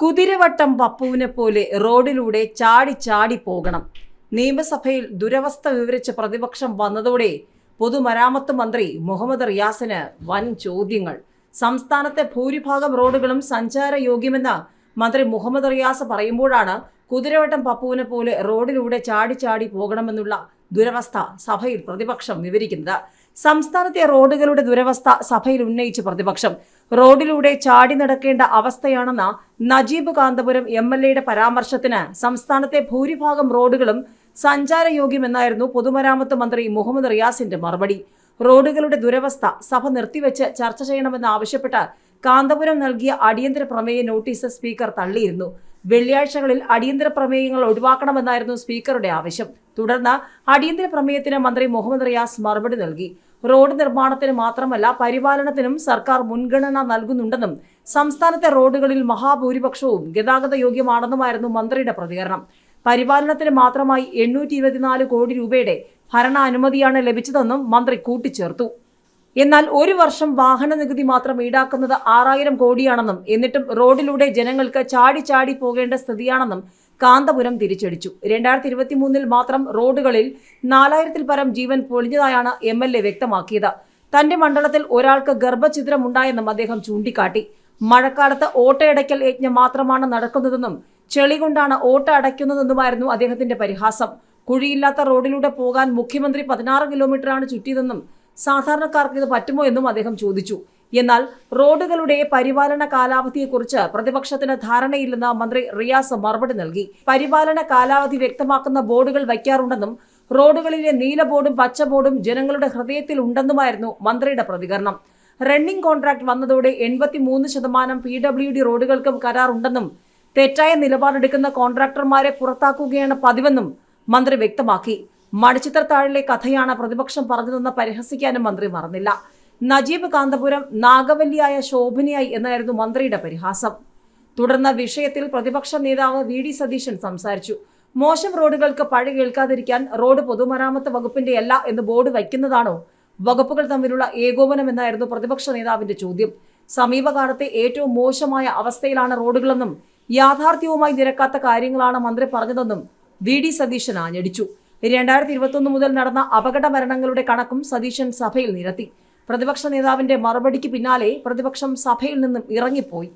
കുതിരവട്ടം പപ്പുവിനെ പോലെ റോഡിലൂടെ ചാടി ചാടി പോകണം. നിയമസഭയിൽ ദുരവസ്ഥ വിവരിച്ച പ്രതിപക്ഷം വന്നതോടെ പൊതുമരാമത്ത് മന്ത്രി മുഹമ്മദ് റിയാസിന് വൻ ചോദ്യങ്ങൾ. സംസ്ഥാനത്തെ ഭൂരിഭാഗം റോഡുകളും സഞ്ചാരയോഗ്യമെന്ന് മന്ത്രി മുഹമ്മദ് റിയാസ് പറയുമ്പോഴാണ് കുതിരവട്ടം പപ്പുവിനെ പോലെ റോഡിലൂടെ ചാടി ചാടി പോകണമെന്നുള്ള ദുരവസ്ഥ സഭയിൽ പ്രതിപക്ഷം വിവരിക്കുന്നത്. സംസ്ഥാനത്തെ റോഡുകളുടെ ദുരവസ്ഥ സഭയിൽ ഉന്നയിച്ച് പ്രതിപക്ഷം. റോഡിലൂടെ ചാടി നടക്കേണ്ട അവസ്ഥയാണെന്ന നജീബ് കാന്തപുരം എം എൽ എയുടെ പരാമർശത്തിന് സംസ്ഥാനത്തെ ഭൂരിഭാഗം റോഡുകളും സഞ്ചാരയോഗ്യമെന്നായിരുന്നു പൊതുമരാമത്ത് മന്ത്രി മുഹമ്മദ് റിയാസിന്റെ മറുപടി. റോഡുകളുടെ ദുരവസ്ഥ സഭ നിർത്തിവെച്ച് ചർച്ച ചെയ്യണമെന്ന് ആവശ്യപ്പെട്ട് കാന്തപുരം നൽകിയ അടിയന്തര പ്രമേയ നോട്ടീസ് സ്പീക്കർ തള്ളിയിരുന്നു. വെള്ളിയാഴ്ചകളിൽ അടിയന്തര പ്രമേയങ്ങൾ ഒഴിവാക്കണമെന്നായിരുന്നു സ്പീക്കറുടെ ആവശ്യം. തുടർന്ന് അടിയന്തര പ്രമേയത്തിന് മന്ത്രി മുഹമ്മദ് റിയാസ് മറുപടി നൽകി. റോഡ് നിർമ്മാണത്തിന് മാത്രമല്ല പരിപാലനത്തിനും സർക്കാർ മുൻഗണന നൽകുന്നുണ്ടെന്നും സംസ്ഥാനത്തെ റോഡുകളിൽ മഹാഭൂരിപക്ഷവും ഗതാഗത യോഗ്യമാണെന്നുമായിരുന്നു മന്ത്രിയുടെ പ്രതികരണം. പരിപാലനത്തിന് മാത്രമായി എണ്ണൂറ്റി കോടി രൂപയുടെ ഭരണാനുമതിയാണ് ലഭിച്ചതെന്നും മന്ത്രി കൂട്ടിച്ചേർത്തു. എന്നാൽ ഒരു വർഷം വാഹന നികുതി മാത്രം ഈടാക്കുന്നത് ആറായിരം കോടിയാണെന്നും എന്നിട്ടും റോഡിലൂടെ ജനങ്ങൾക്ക് ചാടി ചാടി പോകേണ്ട സ്ഥിതിയാണെന്നും കാന്തപുരം തിരിച്ചടിച്ചു. രണ്ടായിരത്തി ഇരുപത്തി മൂന്നിൽ മാത്രം റോഡുകളിൽ നാലായിരത്തിൽ പരം ജീവൻ പൊളിഞ്ഞതായാണ് എം എൽ എ വ്യക്തമാക്കിയത്. തന്റെ മണ്ഡലത്തിൽ ഒരാൾക്ക് ഗർഭഛിദ്രമുണ്ടായെന്നും അദ്ദേഹം ചൂണ്ടിക്കാട്ടി. മഴക്കാലത്ത് ഓട്ടയടയ്ക്കൽ യജ്ഞം മാത്രമാണ് നടക്കുന്നതെന്നും ചെളി കൊണ്ടാണ് ഓട്ട അടയ്ക്കുന്നതെന്നുമായിരുന്നു അദ്ദേഹത്തിന്റെ പരിഹാസം. കുഴിയില്ലാത്ത റോഡിലൂടെ പോകാൻ മുഖ്യമന്ത്രി പതിനാറ് കിലോമീറ്ററാണ് ചുറ്റിയതെന്നും സാധാരണക്കാർക്ക് ഇത് പറ്റുമോ എന്നും അദ്ദേഹം ചോദിച്ചു. എന്നാൽ റോഡുകളുടെ പരിപാലന കാലാവധിയെക്കുറിച്ച് പ്രതിപക്ഷത്തിന് ധാരണയില്ലെന്ന് മന്ത്രി റിയാസ് മറുപടി നൽകി. പരിപാലന കാലാവധി വ്യക്തമാക്കുന്ന ബോർഡുകൾ വയ്ക്കാറുണ്ടെന്നും റോഡുകളിലെ നീല ബോർഡും പച്ച ബോർഡും ജനങ്ങളുടെ ഹൃദയത്തിൽ ഉണ്ടെന്നുമായിരുന്നു മന്ത്രിയുടെ പ്രതികരണം. റണ്ണിംഗ് കോൺട്രാക്ട് വന്നതോടെ എൺപത്തിമൂന്ന് ശതമാനം പി ഡബ്ല്യു ഡി റോഡുകൾക്കും കരാറുണ്ടെന്നും തെറ്റായ നിലപാടെടുക്കുന്ന കോൺട്രാക്ടർമാരെ പുറത്താക്കുകയാണ് പതിവെന്നും മന്ത്രി വ്യക്തമാക്കി. മണിച്ചിത്രത്താഴിലെ കഥയാണ് പ്രതിപക്ഷം പറഞ്ഞതെന്ന് പരിഹസിക്കാനും മന്ത്രി മറന്നില്ല. നജീബ് കാന്തപുരം നാഗവല്ലിയായ ശോഭനയായി എന്നായിരുന്നു മന്ത്രിയുടെ പരിഹാസം. തുടർന്ന് വിഷയത്തിൽ പ്രതിപക്ഷ നേതാവ് വി ഡി സതീശൻ സംസാരിച്ചു. മോശം റോഡുകൾക്ക് പഴി കേൾക്കാതിരിക്കാൻ റോഡ് പൊതുമരാമത്ത് വകുപ്പിന്റെ അല്ല എന്ന് ബോർഡ് വയ്ക്കുന്നതാണോ? വകുപ്പുകൾ തമ്മിലുള്ള ഏകോപനം എന്നായിരുന്നു പ്രതിപക്ഷ നേതാവിന്റെ ചോദ്യം. സമീപകാലത്തെ ഏറ്റവും മോശമായ അവസ്ഥയിലാണ് റോഡുകളെന്നും യാഥാർത്ഥ്യവുമായി നിരക്കാത്ത കാര്യങ്ങളാണ് മന്ത്രി പറഞ്ഞതെന്നും വി ഡി സതീശൻ ആഞ്ഞടിച്ചു. രണ്ടായിരത്തി ഇരുപത്തൊന്ന് മുതൽ നടന്ന അപകട മരണങ്ങളുടെ കണക്കും സതീശൻ സഭയിൽ നിരത്തി. പ്രതിപക്ഷ നേതാവിന്റെ മറുപടിക്ക് പിന്നാലെ പ്രതിപക്ഷം സഭയിൽ നിന്നും ഇറങ്ങിപ്പോയി.